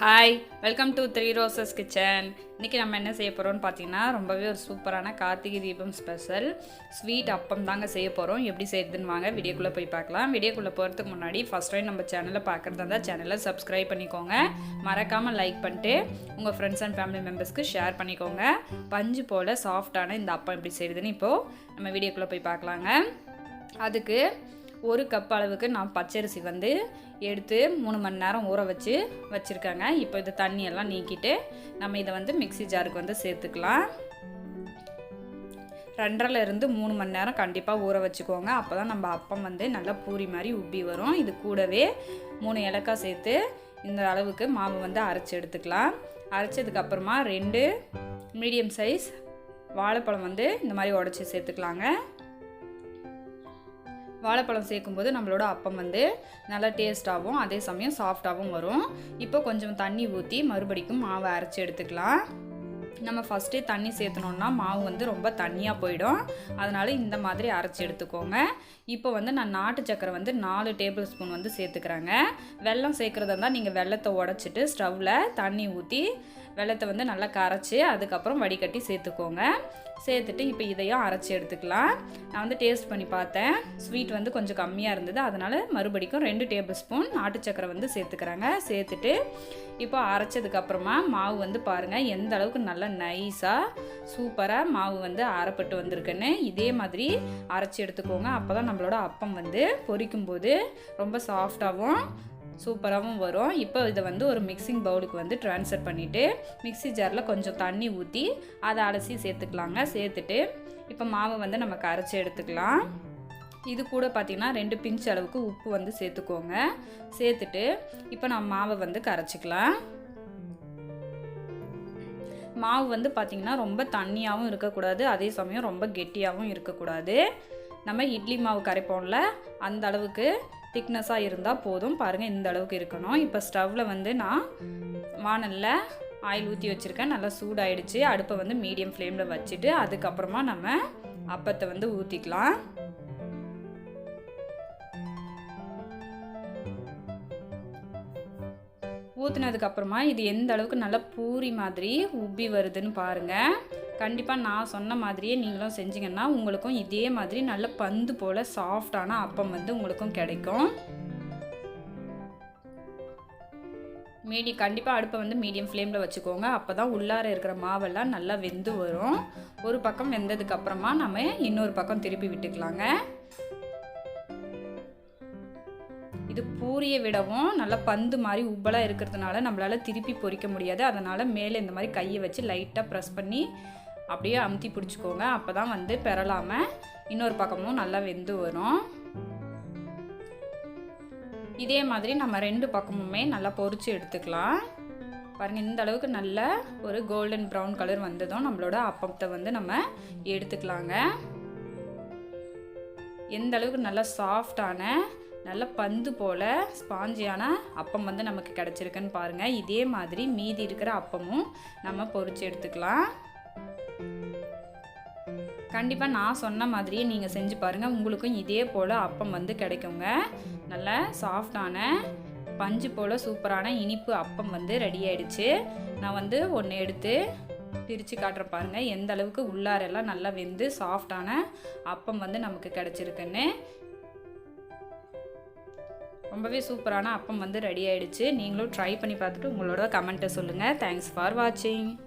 Hi welcome to Three Roses Kitchen இன்றைக்கி நம்ம என்ன செய்ய போகிறோம்னு பார்த்தீங்கன்னா ரொம்பவே ஒரு சூப்பரான கார்த்திகை தீபம் ஸ்பெஷல் ஸ்வீட் அப்பம் தாங்க செய்ய போகிறோம் எப்படி செய்யுதுன்னு வாங்க வீடியோக்குள்ளே போய் பார்க்கலாம். வீடியோக்குள்ளே போகிறதுக்கு முன்னாடி ஃபஸ்ட் டைம் நம்ம சேனலை பார்க்குறதா இருந்தால் சேனலை சப்ஸ்கிரைப் பண்ணிக்கோங்க. மறக்காமல் லைக் பண்ணிட்டு உங்கள் ஃப்ரெண்ட்ஸ் அண்ட் ஃபேமிலி மெம்பர்ஸ்க்கு ஷேர் பண்ணிக்கோங்க. பஞ்சு போல் சாஃப்டான இந்த அப்பம் எப்படி செய்யுதுன்னு இப்போது நம்ம வீடியோக்குள்ளே போய் பார்க்கலாங்க. அதுக்கு ஒரு கப் அளவுக்கு நான் பச்சரிசி வந்து எடுத்து மூணு மணி நேரம் ஊற வச்சு வச்சுருக்கேங்க. இப்போ இந்த தண்ணியெல்லாம் நீக்கிட்டு நம்ம இதை வந்து மிக்ஸி ஜாருக்கு வந்து சேர்த்துக்கலாம். ரெண்டரைல இருந்து மூணு மணி நேரம் கண்டிப்பாக ஊற வச்சுக்கோங்க. அப்போ தான் நம்ம அப்பம் வந்து நல்லா பூரி மாதிரி உப்பி வரும். இது கூடவே மூணு இலக்காய் சேர்த்து இந்த அளவுக்கு மாவு வந்து அரைச்சி எடுத்துக்கலாம். அரைச்சதுக்கப்புறமா ரெண்டு மீடியம் சைஸ் வாழைப்பழம் வந்து இந்த மாதிரி உடச்சி சேர்த்துக்கலாங்க. வாழைப்பழம் சேர்க்கும்போது நம்மளோட அப்பம் வந்து நல்லா டேஸ்ட்டாகவும் அதே சமயம் சாஃப்டாகவும் வரும். இப்போ கொஞ்சம் தண்ணி ஊற்றி மறுபடிக்கும் மாவை அரைச்சி எடுத்துக்கலாம். நம்ம ஃபஸ்ட்டே தண்ணி சேர்த்தனோன்னா மாவு வந்து ரொம்ப தண்ணியாக போயிடும். அதனால் இந்த மாதிரி அரைச்சி எடுத்துக்கோங்க. இப்போ வந்து நான் நாட்டு சக்கரை வந்து நாலு டேபிள் ஸ்பூன் வந்து சேர்த்துக்கிறேங்க. வெல்லம் சேர்க்குறதா இருந்தால் நீங்கள் வெள்ளத்தை உடச்சிட்டு ஸ்டவ்வில் தண்ணி ஊற்றி வெள்ளத்தை வந்து நல்லா கரைச்சி அதுக்கப்புறம் வடிகட்டி சேர்த்துக்கோங்க. சேர்த்துட்டு இப்போ இதையும் அரைச்சி எடுத்துக்கலாம். நான் வந்து டேஸ்ட் பண்ணி பார்த்தேன். ஸ்வீட் வந்து கொஞ்சம் கம்மியாக இருந்தது. அதனால் மறுபடிக்கும் ரெண்டு டேபிள் ஸ்பூன் நாட்டு சக்கரை வந்து சேர்த்துக்கிறாங்க. சேர்த்துட்டு இப்போ அரைச்சதுக்கப்புறமா மாவு வந்து பாருங்கள் எந்த அளவுக்கு நல்லா நைஸாக சூப்பராக மாவு வந்து அரைப்பட்டு வந்திருக்குன்னு இதே மாதிரி அரைச்சி எடுத்துக்கோங்க. அப்போ தான் நம்மளோட அப்பம் வந்து பொரிக்கும் போது ரொம்ப சாஃப்டாகவும் சூப்பராகவும் வரும். இப்போ இதை வந்து ஒரு மிக்சிங் பவுலுக்கு வந்து ட்ரான்ஸ்ஃபர் பண்ணிவிட்டு மிக்ஸி ஜாரில் கொஞ்சம் தண்ணி ஊற்றி அதை அலசி சேர்த்துக்கலாங்க. சேர்த்துட்டு இப்போ மாவை வந்து நம்ம கரைச்சி எடுத்துக்கலாம். இது கூட பார்த்திங்கன்னா ரெண்டு பிஞ்ச் அளவுக்கு உப்பு வந்து சேர்த்துக்கோங்க. சேர்த்துட்டு இப்போ நம்ம மாவை வந்து கரைச்சிக்கலாம். மாவு வந்து பார்த்திங்கன்னா ரொம்ப தண்ணியாகவும் இருக்கக்கூடாது அதே சமயம் ரொம்ப கெட்டியாகவும் இருக்கக்கூடாது. நம்ம இட்லி மாவு கரைப்போம்ல அந்த அளவுக்கு திக்னஸாக இருந்தால் போதும். பாருங்கள் இந்த அளவுக்கு இருக்கணும். இப்போ ஸ்டவ்வில் வந்து நான் வானலில் ஆயில் ஊற்றி வச்சுருக்கேன். நல்லா சூடாயிடுச்சு. அடுப்பை வந்து மீடியம் ஃப்ளேமில் வச்சுட்டு அதுக்கப்புறமா நம்ம அப்பத்தை வந்து ஊற்றிக்கலாம் ஊற்றுனதுக்கப்புறமா இது எந்த அளவுக்கு நல்லா பூரி மாதிரி உப்பி வருதுன்னு பாருங்கள் கண்டிப்பாக நான் சொன்ன மாதிரியே நீங்களும் செஞ்சீங்கன்னா உங்களுக்கும் இதே மாதிரி நல்ல பந்து போல் சாஃப்டான அப்பம் வந்து உங்களுக்கும் கிடைக்கும். மீடி கண்டிப்பாக அடுப்பை வந்து மீடியம் ஃப்ளேமில் வச்சுக்கோங்க. அப்போ தான் உள்ளார இருக்கிற மாவெல்லாம் நல்லா வெந்து வரும். ஒரு பக்கம் வெந்ததுக்கப்புறமா நம்ம இன்னொரு பக்கம் திருப்பி விட்டுக்கலாங்க. இது பூரியை விடவும் நல்லா பந்து மாதிரி உப்பலாக இருக்கிறதுனால நம்மளால் திருப்பி பொறிக்க முடியாது. அதனால் மேலே இந்த மாதிரி கையை வச்சு லைட்டாக ப்ரெஸ் பண்ணி அப்படியே அமுத்தி பிடிச்சிக்கோங்க. அப்போ தான் வந்து பெறலாமல் இன்னொரு பக்கமும் நல்லா வெந்து வரும். இதே மாதிரி நம்ம ரெண்டு பக்கமுமே நல்லா பொறிச்சு எடுத்துக்கலாம். பாருங்கள் இந்த அளவுக்கு நல்ல ஒரு கோல்டன் ப்ரௌன் கலர் வந்ததும் நம்மளோட அப்பத்தை வந்து நம்ம எடுத்துக்கலாங்க. எந்த அளவுக்கு நல்லா சாஃப்டான நல்ல பந்து போல் ஸ்பாஞ்சியான அப்பம் வந்து நமக்கு கிடச்சிருக்குன்னு பாருங்கள் இதே மாதிரி மீதி இருக்கிற அப்பமும் நம்ம பொரிச்சு எடுத்துக்கலாம். கண்டிப்பாக நான் சொன்ன மாதிரியே நீங்கள் செஞ்சு பாருங்கள் உங்களுக்கும் இதே போல் அப்பம் வந்து கிடைக்குங்க. நல்ல சாஃப்டான பஞ்சு போல் சூப்பரான இனிப்பு அப்பம் வந்து ரெடி ஆயிடுச்சு. நான் வந்து ஒன்று எடுத்து பிரித்து காட்டுற பாருங்கள் எந்த அளவுக்கு உள்ளாரெல்லாம் நல்லா வெந்து சாஃப்டான அப்பம் வந்து நமக்கு கிடச்சிருக்குன்னு. ரொம்பவே சூப்பரான அப்பம் வந்து ரெடி ஆகிடுச்சு நீங்களும் ட்ரை பண்ணி பார்த்துட்டு உங்களோட கமெண்ட்டை சொல்லுங்கள் தேங்க்ஸ் ஃபார் வாட்சிங்